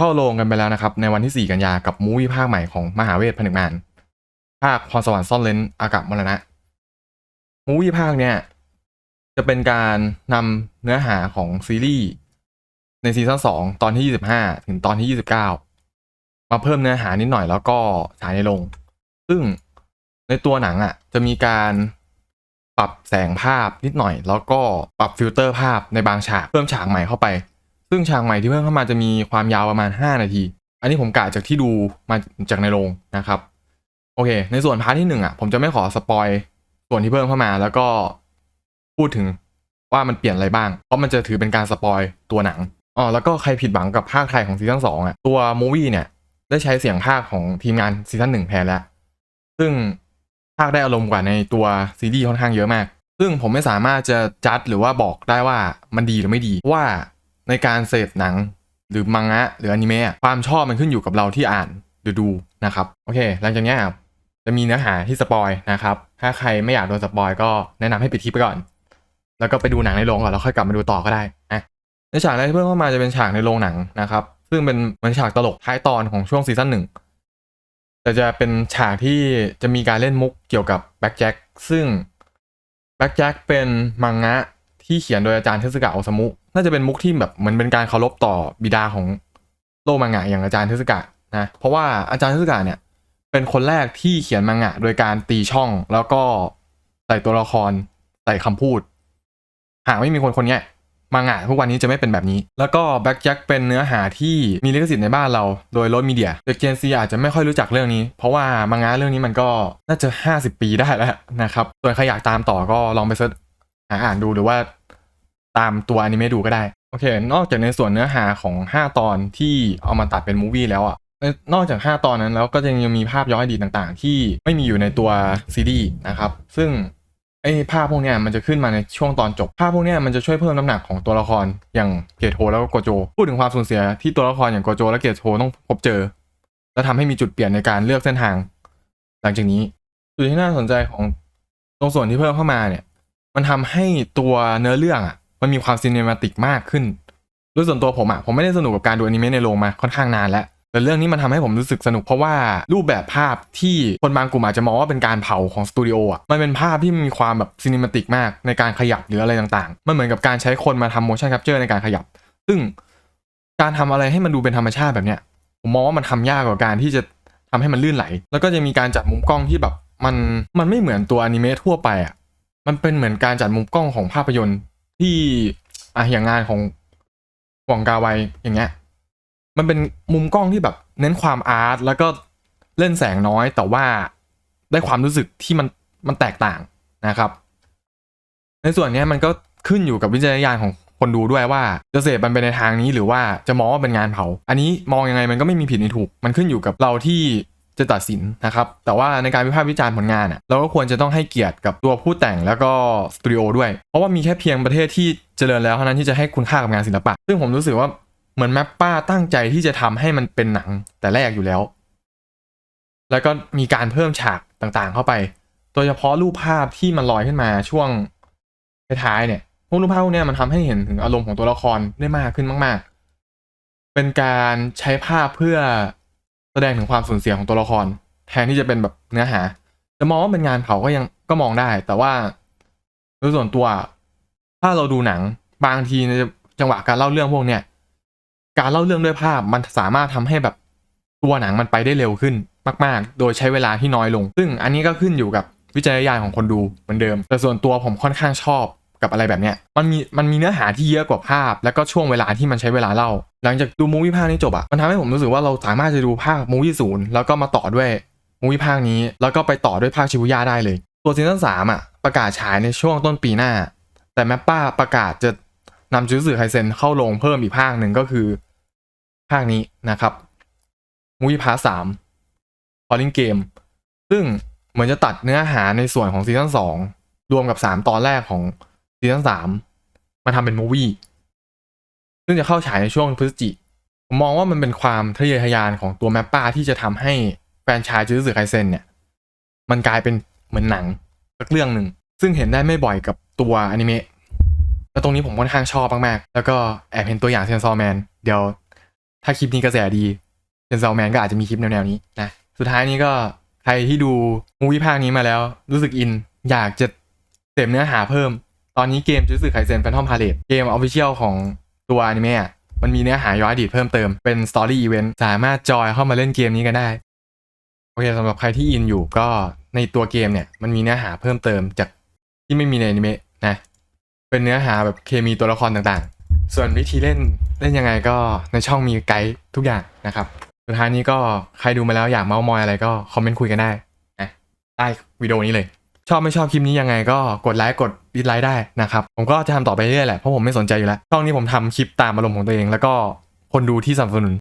เข้าโรงกันไปแล้วนะครับ ในวันที่ 4 กันยากับมูวี่ภาคใหม่ของมหาเวทผนึกมารภาคพรสวรรค์ซ่อนเลนอากาศมรณะมูวี่ภาคเนี่ย จะเป็นการนำเนื้อหาของซีรีส์ในซีซั่น2ตอนที่ 25 ถึงตอนที่ 29 มาเพิ่มเนื้อหานิดหน่อยแล้วก็ฉายในโรงซึ่งในตัวหนังอะ จะมีการปรับแสงภาพนิดหน่อย แล้วก็ปรับฟิลเตอร์ภาพในบางฉากเพิ่มฉากใหม่เข้าไป ซึ่งฉากใหม่ที่เพิ่มเข้ามาจะมีความยาวประมาณ 5 นาที อันนี้ผมกะจากที่ดูมาจากในโรงนะครับ โอเค ในส่วนพาร์ทที่หนึ่งอะผมจะไม่ขอสปอยส่วนที่เพิ่มเข้ามาแล้วก็พูดถึงว่ามันเปลี่ยนอะไรบ้าง เพราะมันจะถือเป็นการสปอยตัวหนังอ๋อแล้วก็ใครผิดหวังกับภาคไทยของซีซั่นสองอะตัวมูวี่เนี่ยได้ใช้เสียงภาคของทีมงานซีซั่นหนึ่งแทนแล้ว ซึ่งภาคได้อารมณ์กว่าในตัวซีรีส์ค่อนข้างเยอะมาก ซึ่งผมไม่สามารถจะจัดหรือว่าบอกได้ว่ามันดีหรือไม่ดีว่า ในการเสพหนังหรือมังงะหรืออนิเมะความชอบมันขึ้นอยู่กับเราที่อ่านหรือดูนะครับโอเค หลังจากนี้จะมีเนื้อหาที่สปอยนะครับถ้าใครไม่อยากโดนสปอยก็แนะนำให้ปิดคลิปไปก่อน แล้วก็ไปดูหนังในโรงก่อนแล้วค่อยกลับมาดูต่อก็ได้นะในฉากแรกที่เพิ่มเข้ามาจะเป็นฉากในโรงหนังนะครับ ซึ่งเป็นเหมันฉากตลกท้ายตอนของช่วงซีซั่นหนึ่งแต่จะเป็นฉากที่จะมีการเล่นมุกเกี่ยวกับแบ็กแจ็คซึ่งแบ็กแจ็คเป็นมังงะ ที่เขียนโดยอาจารย์เทสกะโอซามุ น่าจะเป็นมุกที่แบบเหมือนเป็นการเคารพต่อบิดาของโลกมังงะอย่างอาจารย์เทสกะนะ เพราะว่าอาจารย์เทสกะเนี่ย เป็นคนแรกที่เขียนมังงะ โดยการตีช่องแล้วก็ใส่ตัวละครใส่คำพูด หากไม่มีคนคนนี้มังงะทุกวันนี้จะไม่เป็นแบบนี้ แล้วก็แบ็กแจ็คเป็นเนื้อหาที่มีลิขสิทธิ์ในบ้านเรา โดยรถมีเดียเด็กเจนซีอาจจะไม่ค่อยรู้จักเรื่องนี้ เพราะว่ามังงะเรื่องนี้มันก็น่าจะ 50 ปีได้แล้วนะครับส่วนใครอยากตามต่อก็ลองไปเสิร์ชหาอ่านดูหรือว่า ตามตัวอนิเมะดูก็ได้ โอเค นอกจากในส่วนเนื้อหาของ 5 ตอนที่เอามาตัดเป็นมูวี่แล้วอะนอกจาก 5 ตอนนั้นแล้วก็ยังมีภาพย้อนอดีตต่างๆ ที่ไม่มีอยู่ในตัวซีรีส์นะครับ ซึ่งไอ้ภาพพวกเนี้ยมันจะขึ้นมาในช่วงตอนจบ ภาพพวกเนี้ยมันจะช่วยเพิ่มน้ำหนักของตัวละครอย่างเกตโทแล้วก็โกโจ พูดถึงความสูญเสียที่ตัวละครอย่างโกโจ และเกตโทต้องพบเจอ และทำให้มีจุดเปลี่ยนในการเลือกเส้นทาง หลังจากนี้จุดที่น่าสนใจของตรงส่วนที่เพิ่มเข้ามาเนี่ย มันทำให้ตัวเนื้อเรื่องอะ มันมีความซีเนมาติกมากขึ้นด้วยส่วนตัวผมอะผมไม่ได้สนุกกับการดูอนิเมะในโรงมาค่อนข้างนานแล้วแต่เรื่องนี้มันทำให้ผมรู้สึกสนุกเพราะว่ารูปแบบภาพที่คนบางกลุ่มอาจจะมองว่าเป็นการเผาของสตูดิโออะมันเป็นภาพที่มีความแบบซีนิมติกมากในการขยับหรืออะไรต่างๆ มันเหมือนกับการใช้คนมาทำ motion capture ในการขยับ ซึ่งการทำอะไรให้มันดูเป็นธรรมชาติแบบเนี้ยผมมองว่ามันทำยากกว่าการที่จะทำให้มันลื่นไหล แล้วก็จะมีการจัดมุมกล้องที่แบบมันมันไม่เหมือนตัวอนิเมะทั่วไปอะมันเป็นเหมือนการจัดมุมกล้องของภาพยนตร์ ที่อะอย่างงานของหว่องกาไวอย่างเงี้ย มันเป็นมุมกล้องที่แบบ เน้นความอาร์ตแล้วก็เล่นแสงน้อย แต่ว่าได้ความรู้สึกที่มันมันแตกต่างนะครับ ในส่วนนี้มันก็ขึ้นอยู่กับวิจารณญาณของคนดูด้วยว่าจะเสพมันไปในทางนี้หรือว่าจะมองว่าเป็นงานเผา อันนี้มองยังไงมันก็ไม่มีผิดในถูก มันขึ้นอยู่กับเราที่ จะตัดสินนะครับ แต่ว่าในการวิพากษ์วิจารณ์ผลงานอะเราก็ควรจะต้องให้เกียรติกับตัวผู้แต่งแล้วก็สตูดิโอด้วย เพราะว่ามีแค่เพียงประเทศที่เจริญแล้วเท่านั้นที่จะให้คุณค่ากับงานศิลปะ ซึ่งผมรู้สึกว่าเหมือนแมปป้าตั้งใจที่จะทำให้มันเป็นหนังแต่แรกอยู่แล้ว แล้วก็มีการเพิ่มฉากต่างๆ เข้าไป โดยเฉพาะรูปภาพที่มันลอยขึ้นมาช่วงท้ายเนี่ยพวกรูปภาพพวกนี้มันทำให้เห็นถึงอารมณ์ของตัวละครได้มากขึ้นมาก ๆ เป็นการใช้ภาพเพื่อ ดงถึงความสูญเสียของตัวละคร แทนที่จะเป็นแบบเนื้อหา จะมองว่าเป็นงานเผาก็ยังก็มองได้ แต่ว่าโดยส่วนตัว ถ้าเราดูหนังบางทีในจังหวะการเล่าเรื่องพวกเนี้ยการเล่าเรื่องด้วยภาพมันสามารถทำให้แบบตัวหนังมันไปได้เร็วขึ้นมาก ๆ โดยใช้เวลาที่น้อยลง ซึ่งอันนี้ก็ขึ้นอยู่กับวิจารณญาณของคนดูเหมือนเดิม แต่ส่วนตัวผมค่อนข้างชอบ กับอะไรแบบเนี้ยมันมีมันมีเนื้อหาที่เยอะกว่าภาพ แล้วก็ช่วงเวลาที่มันใช้เวลาเล่า หลังจากดูมูวี่ภาคนี้จบอะมันทำให้ผมรู้สึกว่าเราสามารถจะดูภาคมูวี่ศูนย์แล้วก็มาต่อด้วยมูวี่ภาคนี้ แล้วก็ไปต่อด้วยภาคชิบุย่าได้เลย ตัวซีซั่นสามอะประกาศฉายในช่วงต้นปีหน้า แต่แมปป้าประกาศจะนำจูสึไคเซนเข้าลงเพิ่มอีกภาคหนึ่งก็คือ ภาคนี้นะครับมูวี่พาร์สามพอลิงเกมซึ่งเหมือนจะตัดเนื้อหาในส่วนของซีซั่นสองรวมกับสามตอนแรกของ ซีซั่นสามมาทำเป็นมูวี่ซึ่งจะเข้าฉายในช่วงพฤศจิผมมองว่ามันเป็นความทะเยอทะยานของตัวแมปป้าที่จะทำให้แฟรนไชายจูสึไคเซนเนี่ย มันกลายเป็นเหมือนหนังสักเรื่องหนึ่ง ซึ่งเห็นได้ไม่บ่อยกับตัวอนิเมะแล้วตรงนี้ผมค่อนข้างชอบมากๆ แล้วก็แอบเห็นตัวอย่างเซนซอร์แมนเดี๋ยวถ้าคลิปนี้กระแสดีเชนซ o แมนก็อาจจะมีคลิปแนวๆนี้นะสุดท้ายนี้ก็ใครที่ดูมูวี่ภาคนี้มาแล้ว รู้สึกอิน อยากจะเสพเนื้อหาเพิ่ม ตอนนี้เกมจูสึไคเซนแฟนทอมพาเลตเกมออฟฟิเชียลของตัวอนิเมะมันมีเนื้อหาย้อนอดีตเพิ่มเติมเป็นสตอรี่อีเวนต์สามารถจอยเข้ามาเล่นเกมนี้กันได้โอเคสำหรับใครที่อินอยู่ก็ในตัวเกมเนี่ยมันมีเนื้อหาเพิ่มเติมจากที่ไม่มีในอนิเมะนะเป็นเนื้อหาแบบเคมีตัวละครต่างๆ ส่วนวิธีเล่นเล่นยังไงก็ในช่องมีไกด์ทุกอย่างนะครับสุดท้ายนี้ก็ใครดูมาแล้วอยากเมาส์มอยอะไรก็คอมเมนต์คุยกันได้นะใต้วิดีโอนี้เลย ชอบไม่ชอบคลิปนี้ยังไงก็กดไลค์กดดิสไลค์ได้นะครับ ผมก็จะทำต่อไปเรื่อยแหละเพราะผมไม่สนใจอยู่แล้วช่องนี้ผมทำคลิปตามอารมณ์ของตัวเอง แล้วก็คนดูที่สนับสนุน